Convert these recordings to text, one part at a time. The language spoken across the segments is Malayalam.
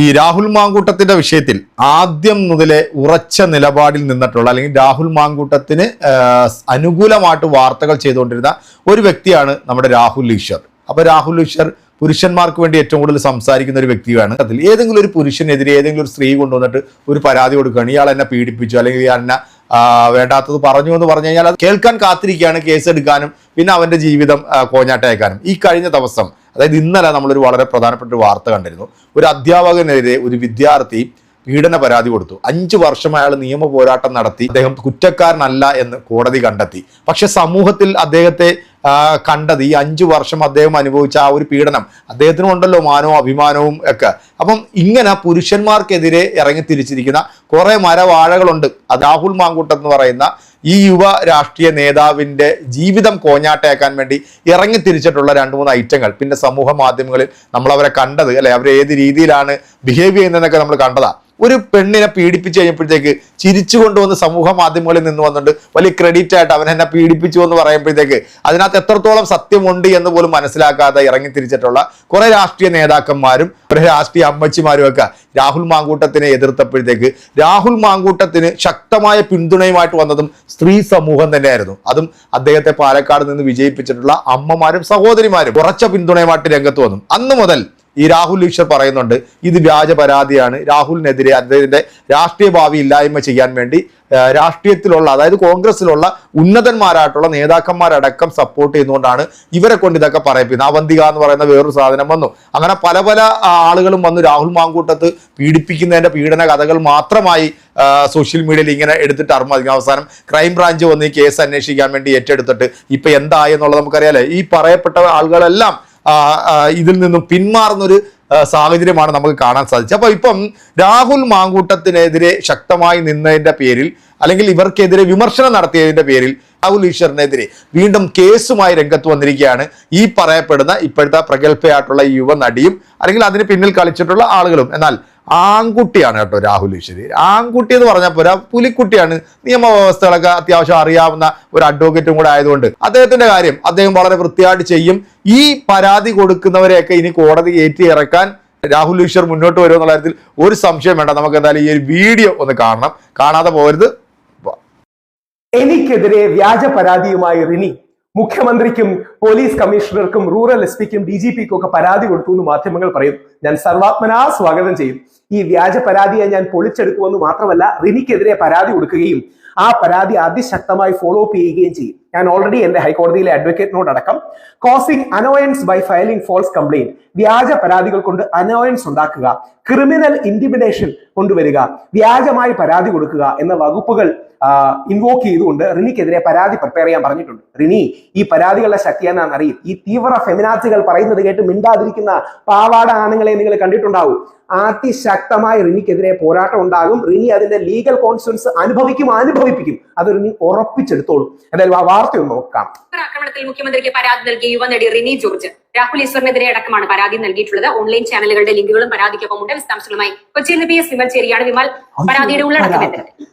ഈ രാഹുൽ മാങ്കൂട്ടത്തിന്റെ വിഷയത്തിൽ ആദ്യം മുതലേ ഉറച്ച നിലപാടിൽ നിന്നിട്ടുള്ള അല്ലെങ്കിൽ രാഹുൽ മാങ്കൂട്ടത്തിന് അനുകൂലമായിട്ട് വാർത്തകൾ ചെയ്തുകൊണ്ടിരുന്ന ഒരു വ്യക്തിയാണ് നമ്മുടെ രാഹുൽ ഈശ്വർ. അപ്പൊ രാഹുൽ ഈശ്വർ പുരുഷന്മാർക്ക് വേണ്ടി ഏറ്റവും കൂടുതൽ സംസാരിക്കുന്ന ഒരു വ്യക്തിയാണ്. അതിൽ ഏതെങ്കിലും ഒരു പുരുഷനെതിരെ ഏതെങ്കിലും ഒരു സ്ത്രീ കൊണ്ടുവന്നിട്ട് ഒരു പരാതി കൊടുക്കുകയാണ്. ഇയാൾ എന്നെ പീഡിപ്പിച്ചു അല്ലെങ്കിൽ ഇയാൾ എന്നെ വേണ്ടാത്തത് പറഞ്ഞു എന്ന് പറഞ്ഞു കഴിഞ്ഞാൽ അത് കേൾക്കാൻ കാത്തിരിക്കുകയാണ് കേസെടുക്കാനും പിന്നെ അവന്റെ ജീവിതം കോഞ്ഞാട്ടയക്കാനും ഈ കഴിഞ്ഞ ദിവസം അതായത് ഇന്നലെ നമ്മളൊരു വളരെ പ്രധാനപ്പെട്ട ഒരു വാർത്ത കണ്ടിരുന്നു. ഒരു അധ്യാപകനെതിരെ ഒരു വിദ്യാർത്ഥി പീഡന പരാതി കൊടുത്തു. അഞ്ചു വർഷം അയാൾ നിയമ പോരാട്ടം നടത്തി. അദ്ദേഹം കുറ്റക്കാരനല്ല എന്ന് കോടതി കണ്ടെത്തി. പക്ഷെ സമൂഹത്തിൽ അദ്ദേഹത്തെ കണ്ടത്. ഈ അഞ്ചു വർഷം അദ്ദേഹം അനുഭവിച്ച ആ ഒരു പീഡനം അദ്ദേഹത്തിനും ഉണ്ടല്ലോ മാനവും അഭിമാനവും ഒക്കെ. അപ്പം ഇങ്ങനെ പുരുഷന്മാർക്കെതിരെ ഇറങ്ങി തിരിച്ചിരിക്കുന്ന കുറേ മരവാഴകളുണ്ട്. രാഹുൽ മാങ്കൂട്ടം എന്ന് പറയുന്ന ഈ യുവ രാഷ്ട്രീയ നേതാവിന്റെ ജീവിതം കോഞ്ഞാട്ടയാക്കാൻ വേണ്ടി ഇറങ്ങി തിരിച്ചിട്ടുള്ള രണ്ട് മൂന്ന് ഐറ്റങ്ങൾ. പിന്നെ സമൂഹ മാധ്യമങ്ങളിൽ നമ്മൾ അവരെ കണ്ടത് അല്ലെ? അവരെ ഏത് രീതിയിലാണ് ബിഹേവ് ചെയ്യുന്നതെന്നൊക്കെ നമ്മൾ കണ്ടതാ. ഒരു പെണ്ണിനെ പീഡിപ്പിച്ചു കഴിഞ്ഞപ്പോഴത്തേക്ക് ചിരിച്ചു കൊണ്ടുവന്ന് സമൂഹ മാധ്യമങ്ങളിൽ നിന്ന് വന്നിട്ട് വലിയ ക്രെഡിറ്റ് ആയിട്ട് അവൻ എന്നെ പീഡിപ്പിച്ചു എന്ന് പറയുമ്പോഴത്തേക്ക് അതിനകത്ത് എത്രത്തോളം സത്യമുണ്ട് എന്ന് പോലും മനസ്സിലാക്കാതെ ഇറങ്ങി തിരിച്ചിട്ടുള്ള കുറെ രാഷ്ട്രീയ നേതാക്കന്മാരും കുറെ രാഷ്ട്രീയ അമ്മച്ചിമാരും ഒക്കെ രാഹുൽ മാങ്കൂട്ടത്തിനെ എതിർത്തപ്പോഴത്തേക്ക് രാഹുൽ മാങ്കൂട്ടത്തിന് ശക്തമായ പിന്തുണയുമായിട്ട് വന്നതും സ്ത്രീ സമൂഹം തന്നെയായിരുന്നു. അതും അദ്ദേഹത്തെ പാലക്കാട് നിന്ന് വിജയിപ്പിച്ചിട്ടുള്ള അമ്മമാരും സഹോദരിമാരും കുറച്ച പിന്തുണയുമായിട്ട് രംഗത്ത് വന്നു. അന്ന് മുതൽ ഈ രാഹുൽ ഈശ്വർ പറയുന്നുണ്ട് ഇത് വ്യാജ പരാതിയാണ്. രാഹുലിനെതിരെ അദ്ദേഹത്തിന്റെ രാഷ്ട്രീയ ഭാവി ഇല്ലായ്മ ചെയ്യാൻ വേണ്ടി രാഷ്ട്രീയത്തിലുള്ള അതായത് കോൺഗ്രസിലുള്ള ഉന്നതന്മാരായിട്ടുള്ള നേതാക്കന്മാരടക്കം സപ്പോർട്ട് ചെയ്യുന്നതുകൊണ്ടാണ് ഇവരെ കൊണ്ട് ഇതൊക്കെ പറയിപ്പിക്കുന്നത്. അവന്തിക എന്ന് പറയുന്ന വേറൊരു സാധനം വന്നു. അങ്ങനെ പല പല ആളുകളും വന്നു രാഹുൽ മാങ്കൂട്ടത്ത് പീഡിപ്പിക്കുന്നതിന്റെ പീഡന കഥകൾ മാത്രമായി സോഷ്യൽ മീഡിയയിൽ ഇങ്ങനെ എടുത്തിട്ട് അറിമതി അവസാനം ക്രൈം ബ്രാഞ്ച് വന്ന് ഈ കേസ് അന്വേഷിക്കാൻ വേണ്ടി ഏറ്റെടുത്തിട്ട് ഇപ്പൊ എന്തായി എന്നുള്ളത് നമുക്കറിയാലേ. ഈ പറയപ്പെട്ട ആളുകളെല്ലാം ഇതിൽ നിന്നും പിന്മാറുന്നൊരു സാഹചര്യമാണ് നമുക്ക് കാണാൻ സാധിച്ചത്. അപ്പോൾ ഇപ്പം രാഹുൽ മാങ്കൂട്ടത്തിനെതിരെ ശക്തമായി നിന്നതിന്റെ പേരിൽ അല്ലെങ്കിൽ ഇവർക്കെതിരെ വിമർശനം നടത്തിയതിന്റെ പേരിൽ രാഹുൽ ഈശ്വറിനെതിരെ വീണ്ടും കേസുമായി രംഗത്ത് വന്നിരിക്കുകയാണ് ഈ പറയപ്പെടുന്ന ഇപ്പോഴത്തെ പ്രഗത്ഭയായിട്ടുള്ള യുവ നടിയും അല്ലെങ്കിൽ അതിന് പിന്നിൽ കളിച്ചിട്ടുള്ള ആളുകളും. എന്നാൽ ആൺകുട്ടിയാണ് കേട്ടോ രാഹുൽ ഈശ്വരി. ആൺകുട്ടി എന്ന് പറഞ്ഞാൽ പോരാ പുലിക്കുട്ടിയാണ്. നിയമവ്യവസ്ഥകളൊക്കെ അത്യാവശ്യം അറിയാവുന്ന ഒരു അഡ്വക്കേറ്റും കൂടെ ആയതുകൊണ്ട് അദ്ദേഹത്തിന്റെ കാര്യം അദ്ദേഹം വളരെ വൃത്തിയായിട്ട് ചെയ്യും. ഈ പരാതി കൊടുക്കുന്നവരെയൊക്കെ ഇനി കോടതി ഏറ്റി ഇറക്കാൻ രാഹുൽ ഈശ്വർ മുന്നോട്ട് വരുമോ എന്നുള്ള കാര്യത്തിൽ ഒരു സംശയം വേണ്ട. നമുക്ക് എന്തായാലും ഈ ഒരു വീഡിയോ ഒന്ന് കാണണം. കാണാതെ പോകരുത്. എനിക്കെതിരെ വ്യാജ പരാതിയുമായി റിനി മുഖ്യമന്ത്രിക്കും പോലീസ് കമ്മീഷണർക്കും റൂറൽ എസ് പിക്കും ഡി ജി പിക്കും ഒക്കെ പരാതി കൊടുത്തു എന്ന് മാധ്യമങ്ങൾ പറയും. ഞാൻ സർവാത്മനാ സ്വാഗതം ചെയ്യും. ഈ വ്യാജ പരാതിയെ ഞാൻ പൊളിച്ചെടുക്കുമെന്ന് മാത്രമല്ല റിനിക്കെതിരെ പരാതി കൊടുക്കുകയും ആ പരാതി അതിശക്തമായി ഫോളോ അപ്പ് ചെയ്യുകയും ചെയ്യും. ഞാൻ ഓൾറെഡി എന്റെ ഹൈക്കോടതിയിലെ അഡ്വക്കേറ്റിനോടടക്കം causing annoyance by filing false complaint വ്യാജ പരാതികൾ കൊണ്ട് അനോയൻസ് ഉണ്ടാക്കുക. ക്രിമിനൽ ഇന്റിമിഡേഷൻ കൊണ്ടുവരിക. വ്യാജമായി പരാതി കൊടുക്കുക എന്ന വകുപ്പുകൾ ഇൻവോക്ക് ചെയ്തുകൊണ്ട് റിനിക്കെതിരെ പരാതി പ്രിപ്പയർ ചെയ്യാൻ പറഞ്ഞിട്ടുണ്ട്. റിനി ഈ പരാതികളുടെ ശക്തി എന്നാണ് അറിയും? ഈ തീവ്ര ഫെമിനാസികൾ പറയുന്നത് കേട്ട് മിണ്ടാതിരിക്കുന്ന പാവാട ആണുങ്ങളെ നിങ്ങൾ കണ്ടിട്ടുണ്ടാവും. അതിശക്തമായി റിനിക്കെതിരെ പോരാട്ടം ഉണ്ടാകും. റിനി അതിന്റെ ലീഗൽ കോൺസിക്വൻസ് അനുഭവിക്കും അനുഭവിപ്പിക്കും. അത് റിനി ഉറപ്പിച്ചെടുത്തോളും. എന്തായാലും ആ വാർത്ത ഒന്ന് നോക്കാം ആക്രമണത്തിൽ മുഖ്യമന്ത്രിക്ക് പരാതി നൽകിയ യുവനടി റിനി ജോർജ്. രാഹുൽ ഈശ്വറിനെതിരെ അടക്കമാണ് പരാതി നൽകിയിട്ടുള്ളത്. ഓൺലൈൻ ചാനലുകളുടെ ലിങ്കുകളും പരാതിക്കൊപ്പമുണ്ട്. വിശദാംശങ്ങളുമായി കൊച്ചിയിൽ നിന്ന് പി എസ് വിമൽ ചേരിയാണ്. വിമൽ പരാതിയുടെ ഉള്ളടക്കം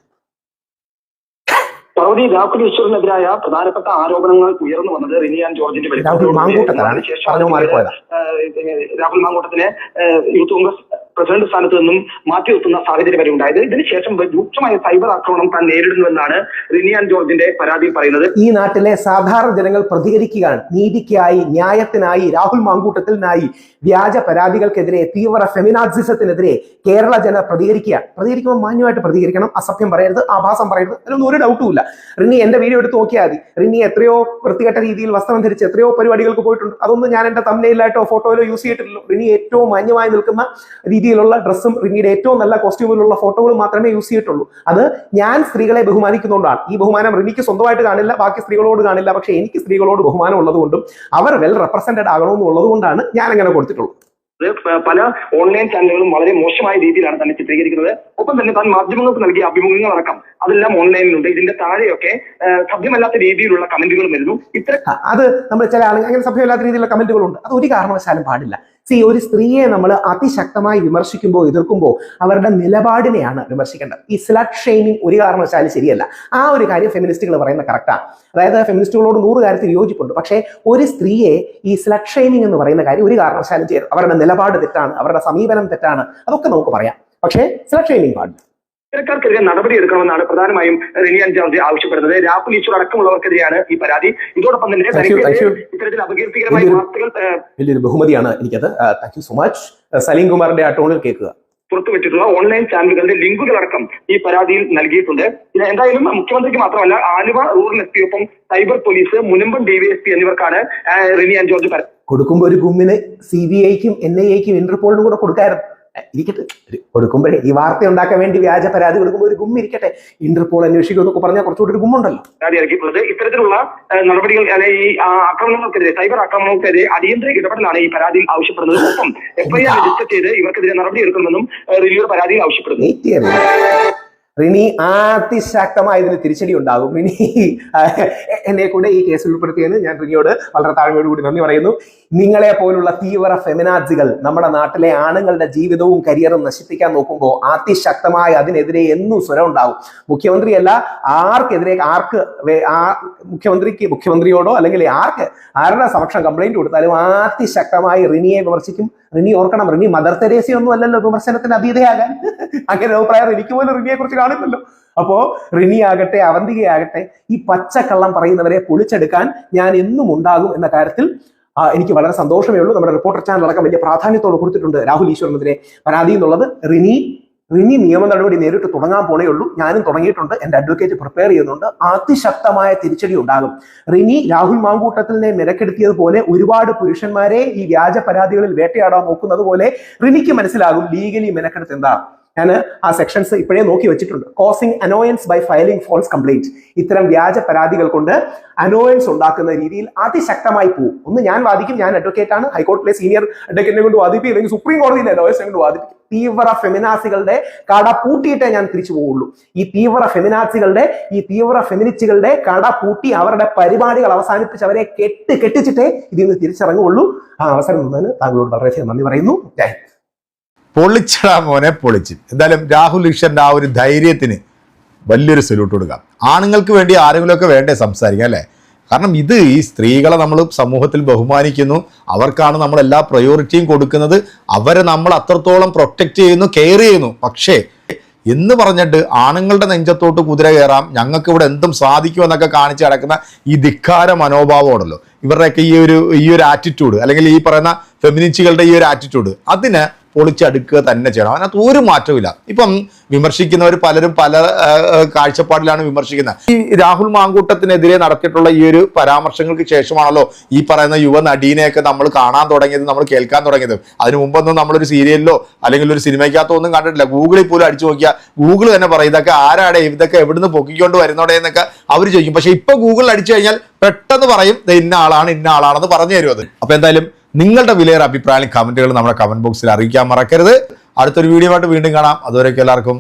സൗദി രാഹുൽ ഈശ്വറിനെതിരായ പ്രധാനപ്പെട്ട ആരോപണങ്ങൾ ഉയർന്നു വന്നത് റിനി റിനിയാൻ ജോർജിന്റെ. ഏഹ് രാഹുൽ മാങ്കൂട്ടത്തിനെ യൂത്ത് കോൺഗ്രസ് പ്രസിഡന്റ് സ്ഥാനത്ത് നിന്നും മാറ്റി നിർത്തുന്ന സാഹചര്യം വരെ ഉണ്ടായത്. ഇതിനുശേഷം രൂക്ഷമായ സൈബർ ആക്രമണം താൻ നേരിടുന്നുവെന്നാണ് റിനിയാൻ ജോർജിന്റെ പരാതി പറയുന്നത്. ഈ നാട്ടിലെ സാധാരണ ജനങ്ങൾ പ്രതികരിക്കുകയാണ്. നീതിക്കായി ന്യായത്തിനായി രാഹുൽ മാങ്കൂട്ടത്തിനായി വ്യാജ പരാതികൾക്കെതിരെ തീവ്ര ഫെമിനാസിസത്തിനെതിരെ കേരള ജന പ്രതികരിക്കുക പ്രതികരിക്കുമ്പോൾ മാന്യമായിട്ട് പ്രതികരിക്കണം. അസഭ്യം പറയരുത് ആഭാസം പറയരുത് അതിനൊന്നും ഒരു ഡൗട്ടും ഇല്ല. റിനി എന്റെ വീഡിയോ എടുത്ത് നോക്കിയാൽ മതി. റിനി എത്രയോ വൃത്തികെട്ട രീതിയിൽ വസ്ത്രം ധരിച്ച് എത്രയോ പരിപാടികൾക്ക് പോയിട്ടുണ്ട്. അതൊന്നും ഞാൻ എന്റെ തമ്മയിലായിട്ടോ ഫോട്ടോയിലോ യൂസ് ചെയ്തിട്ടില്ലല്ലോ. റിനി ഏറ്റവും മാന്യമായി നിൽക്കുന്ന രീതിയിലുള്ള ഡ്രസ്സും റിനിയുടെ ഏറ്റവും നല്ല കോസ്റ്റ്യൂമിലുള്ള ഫോട്ടോകളും മാത്രമേ യൂസ് ചെയ്തിട്ടുള്ളൂ. അത് ഞാൻ സ്ത്രീകളെ ബഹുമാനിക്കുന്നതുകൊണ്ടാണ്. ഈ ബഹുമാനം റിനിക്ക് സ്വന്തമായിട്ട് കാണില്ല ബാക്കി സ്ത്രീകളോട് കാണില്ല. പക്ഷേ എനിക്ക് സ്ത്രീകളോട് ബഹുമാനം ഉള്ളതുകൊണ്ടും അവർ വെൽ റെപ്രസെന്റഡ് ആകണമെന്നുള്ളത് കൊണ്ടാണ് ഞാൻ അങ്ങനെ കൊടുത്തിട്ടുള്ളൂ പല ഓൺലൈൻ ചാനലുകളും വളരെ മോശമായ രീതിയിലാണ് തന്നെ ചിത്രീകരിക്കുന്നത്. ഒപ്പം തന്നെ താൻ മാധ്യമങ്ങൾക്ക് നൽകിയ അഭിമുഖങ്ങൾ അടക്കം അതെല്ലാം ഓൺലൈനിലുണ്ട് ഇതിന്റെ താഴെയൊക്കെ സഭ്യമല്ലാത്ത രീതിയിലുള്ള കമന്റുകൾ വരുന്നു. ഇത്ര അത് നമ്മൾ ചില ആളുകൾ അങ്ങനെ സഭ്യമല്ലാത്ത രീതിയിലുള്ള കമന്റുകളുണ്ട്. അത് ഒരു കാരണവശാലും പാടില്ല. സി ഒരു സ്ത്രീയെ നമ്മൾ അതിശക്തമായി വിമർശിക്കുമ്പോൾ എതിർക്കുമ്പോൾ അവരുടെ നിലപാടിനെയാണ് വിമർശിക്കേണ്ടത്. ഈ സ്ലഡ് ഷെയിമിങ് ഒരു കാരണവശാലും ശരിയല്ല. ആ ഒരു കാര്യം ഫെമിനിസ്റ്റുകൾ പറയുന്ന കറക്റ്റാണ് അതായത് ഫെമിനിസ്റ്റുകളോട് നൂറ് കാര്യത്തിൽ യോജിപ്പുണ്ട്. പക്ഷേ ഒരു സ്ത്രീയെ ഈ സ്ലഡ് ഷെയിമിങ് എന്ന് പറയുന്ന കാര്യം ഒരു കാരണവശാലും ചെയ്യരുത്. അവരുടെ നിലപാട് തെറ്റാണ് അവരുടെ സമീപനം തെറ്റാണ് അതൊക്കെ നമുക്ക് പറയാം. പക്ഷേ സ്ലഡ് ഷെയിമിങ് പാടില്ല. ഇത്തരക്കാർക്കെതിരെ നടപടി എടുക്കണമെന്നാണ് പ്രധാനമായും റിനിയാൻ ജോർജ് ആവശ്യപ്പെടുന്നത്. രാഹുൽ ഈശ്വർ അടക്കമുള്ളവർക്കെതിരെയാണ് ഈ പരാതി. ഇതോടൊപ്പം തന്നെ ഇത്തരത്തിൽ അപകീർത്തികരമായ വാർത്തകൾ വലിയൊരു ബഹുമതിയാണ് എനിക്കത്. Thank you so much Saleem കുമാറിന്റെ ആ ടോണിൽ കേൾക്കുക. പുറത്തുവിട്ടിട്ടുള്ള ഓൺലൈൻ ചാനലുകളുടെ ലിങ്കുകളടക്കം ഈ പരാതിയിൽ നൽകിയിട്ടുണ്ട്. ഇത് എന്തായാലും മുഖ്യമന്ത്രിക്ക് മാത്രമല്ല ആലുവ റൂറൽ എസ് പി ഒപ്പം സൈബർ പോലീസ് മുനമ്പം ഡിവൈഎസ്പി എന്നിവർക്കാണ് റിനി റിനിയാൻ ജോർജ് കൊടുക്കുമ്പോൾ ഒരു ഗുമ്മിന് സി ബി ഐക്കും എൻ ഐ എക്കും ഇന്റർപോളിനും കൂടെ കൊടുക്കായിരുന്നു. എ, ഇരിക്കട്ടെ. കൊടുക്കുമ്പോഴേ ഈ വാർത്ത ഉണ്ടാക്കാൻ വേണ്ടി വ്യാജ പരാതി കൊടുക്കുമ്പോൾ ഒരു ഗുമ്മ ഇരിക്കട്ടെ. ഇന്റർപോൾ അന്വേഷിക്കും എന്നൊക്കെ പറഞ്ഞാൽ കുറച്ചുകൂടി ഒരു ഗുമ്മുണ്ടല്ലോ ഇത്തരത്തിലുള്ള നടപടികൾ അല്ലെങ്കിൽ ഈ ആക്രമണങ്ങൾക്കെതിരെ സൈബർ ആക്രമണങ്ങൾക്കെതിരെ അടിയന്തര ഇടപെടലാണ് ഈ പരാതിയിൽ ആവശ്യപ്പെടുന്നത്. ഒപ്പം എഫ്ഐആർ രജിസ്റ്റർ ചെയ്ത് ഇവർക്കെതിരെ നടപടി എടുക്കണമെന്നും ഏഹ്, റിനിയുടെ പരാതിയിൽ ആവശ്യപ്പെടുന്നു. റിനി അതിശക്തമായ ഇതിന് തിരിച്ചടി ഉണ്ടാകും. റിനി എന്നെ കൂടെ ഈ കേസിൽ ഉൾപ്പെടുത്തിയതിന് ഞാൻ റിനിയോട് വളരെ താഴ്മയോടുകൂടി നന്ദി പറയുന്നു. നിങ്ങളെ പോലുള്ള തീവ്ര ഫെമിനാജികൾ നമ്മുടെ നാട്ടിലെ ആണുങ്ങളുടെ ജീവിതവും കരിയറും നശിപ്പിക്കാൻ നോക്കുമ്പോൾ അതിശക്തമായ അതിനെതിരെ എന്നും സ്വരം ഉണ്ടാവും മുഖ്യമന്ത്രിയല്ല ആർക്കെതിരെ ആർക്ക് മുഖ്യമന്ത്രിക്ക് മുഖ്യമന്ത്രിയോടോ അല്ലെങ്കിൽ ആർക്ക് ആരുടെ സമക്ഷം കംപ്ലൈന്റ് കൊടുത്താലും അതിശക്തമായി റിനിയെ വിമർശിക്കും. റിനി ഓർക്കണം. റിനി മദർ തെരേസി ഒന്നും അല്ലല്ലോ വിമർശനത്തിന് അതീതയാകാൻ. അങ്ങനെ അഭിപ്രായം എനിക്ക് പോലും റിനിയെ കുറിച്ച് കാണുന്നല്ലോ അപ്പോ റിനി ആകട്ടെ അവന്തികയാകട്ടെ ഈ പച്ചക്കള്ളം പറയുന്നവരെ പൊളിച്ചെടുക്കാൻ ഞാൻ എന്നും ഉണ്ടാകും എന്ന കാര്യത്തിൽ എനിക്ക് വളരെ സന്തോഷമേ ഉള്ളൂ. നമ്മുടെ റിപ്പോർട്ടർ ചാനൽ അടക്കം വലിയ പ്രാധാന്യത്തോട് കൊടുത്തിട്ടുണ്ട് രാഹുൽ ഈശ്വരനെതിരെ പരാതി എന്നുള്ളത്. റിനി റിനി നിയമ നടപടി നേരിട്ട് തുടങ്ങാൻ പോണേ ഉള്ളൂ. ഞാനും തുടങ്ങിയിട്ടുണ്ട്. എന്റെ അഡ്വക്കേറ്റ് പ്രിപ്പയർ ചെയ്യുന്നുണ്ട്. അതിശക്തമായ തിരിച്ചടി ഉണ്ടാകും. റിനി രാഹുൽ മാങ്കൂട്ടത്തിനെ മെനക്കെടുത്തിയതുപോലെ ഒരുപാട് പുരുഷന്മാരെ ഈ വ്യാജ പരാതികളിൽ വേട്ടയാടാൻ നോക്കുന്നത് പോലെ റിനിക്ക് മനസ്സിലാകും. ലീഗലി മെനക്കെടുത്ത് എന്താ? ഞാൻ ആ സെക്ഷൻസ് ഇപ്പോഴേ നോക്കി വെച്ചിട്ടുണ്ട്. Causing annoyance by filing false complaint ഇത്തരം വ്യാജ പരാതികൾ കൊണ്ട് അനോയൻസ് ഉണ്ടാക്കുന്ന രീതിയിൽ അതിശക്തമായി പോകും ഒന്ന് ഞാൻ വാദിക്കും. ഞാൻ അഡ്വക്കേറ്റ് ആണ്. ഹൈക്കോടതിയിലെ സീനിയർ അഡ്വക്കേറ്റിനെ കൊണ്ട് വാദിപ്പിക്കും. അല്ലെങ്കിൽ സുപ്രീം കോടതിയിലെ ലോയേഴ്സിനെ കൊണ്ട് വാദിപ്പിക്കും. തീവ്ര ഫെമിനാസികളുടെ കട പൂട്ടിയിട്ടേ ഞാൻ തിരിച്ചു പോവുള്ളൂ. ഈ തീവ്ര ഫെമിനാസികളുടെ ഈ തീവ്ര ഫെമിനിസ്റ്റുകളുടെ കട പൂട്ടി അവരുടെ പരിപാടികൾ അവസാനിപ്പിച്ച് അവരെ കെട്ട് കെട്ടിച്ചിട്ടേ ഇതിൽ നിന്ന് തിരിച്ചിറങ്ങുള്ളൂ ആ അവസരം നിന്നതിന് താങ്കളോട് വളരെയധികം നന്ദി പറയുന്നു. പൊളിച്ചടാ മോനെ പൊളിച്ച്. എന്തായാലും രാഹുൽ ഈശ്വറിന്റെ ആ ഒരു ധൈര്യത്തിന് വലിയൊരു സല്യൂട്ട് കൊടുക്കാം. ആണുങ്ങൾക്ക് വേണ്ടി ആരെങ്കിലുമൊക്കെ വേണ്ടേ സംസാരിക്കാം അല്ലേ? കാരണം ഇത് ഈ സ്ത്രീകളെ നമ്മൾ സമൂഹത്തിൽ ബഹുമാനിക്കുന്നു. അവർക്കാണ് നമ്മൾ എല്ലാ പ്രയോറിറ്റിയും കൊടുക്കുന്നത്. അവരെ നമ്മൾ അത്രത്തോളം പ്രൊട്ടക്റ്റ് ചെയ്യുന്നു കെയർ ചെയ്യുന്നു. പക്ഷേ എന്ന് പറഞ്ഞിട്ട് ആണുങ്ങളുടെ നെഞ്ചത്തോട്ട് കുതിര കയറാം. ഞങ്ങൾക്ക് ഇവിടെ എന്തും സാധിക്കുമെന്നൊക്കെ കാണിച്ച് കിടക്കുന്ന ഈ ധിക്കാര മനോഭാവമാണല്ലോ. ഇവരുടെയൊക്കെ ഈ ഒരു ഈ ഒരു ആറ്റിറ്റ്യൂഡ് അല്ലെങ്കിൽ ഈ പറയുന്ന ഫെമിനിസ്റ്റുകളുടെ ഈ ഒരു ആറ്റിറ്റ്യൂഡ് അതിനെ പൊളിച്ചടുക്കുക തന്നെ ചെയ്യണം. അതിനകത്ത് ഒരു മാറ്റവും ഇപ്പം വിമർശിക്കുന്നവർ പലരും പല കാഴ്ചപ്പാടിലാണ് വിമർശിക്കുന്നത്. ഈ രാഹുൽ മാങ്കൂട്ടത്തിനെതിരെ നടത്തിയിട്ടുള്ള ഈ ഒരു പരാമർശങ്ങൾക്ക് ശേഷമാണല്ലോ ഈ പറയുന്ന യുവ നടീനെയൊക്കെ നമ്മൾ കാണാൻ തുടങ്ങിയത് നമ്മൾ കേൾക്കാൻ തുടങ്ങിയത്. അതിനു മുമ്പൊന്നും നമ്മളൊരു സീരിയലിലോ അല്ലെങ്കിൽ ഒരു സിനിമയ്ക്കകത്തോ ഒന്നും കണ്ടിട്ടില്ല. ഗൂഗിളിൽ പോലും അടിച്ചു നോക്കിയാൽ ഗൂഗിൾ തന്നെ പറയും ഇതൊക്കെ ആരാടെ ഇതൊക്കെ എവിടുന്ന് പൊക്കിക്കൊണ്ട് വരുന്നോടെ എന്നൊക്കെ അവർ ചോദിക്കും. പക്ഷേ ഇപ്പൊ ഗൂഗിളിൽ അടിച്ചു കഴിഞ്ഞാൽ പെട്ടെന്ന് പറയും "ദേ ഇന്ന ആളാണ് ഇന്ന ആളാണെന്ന് പറഞ്ഞു തരും അത്. അപ്പൊ എന്തായാലും നിങ്ങളുടെ വിലയേറെ അഭിപ്രായം കമന്റുകൾ നമ്മുടെ കമന്റ് ബോക്സിൽ അറിയിക്കാൻ മറക്കരുത്. അടുത്തൊരു വീഡിയോ ആയിട്ട് വീണ്ടും കാണാം. അതുവരെയൊക്കെ എല്ലാവർക്കും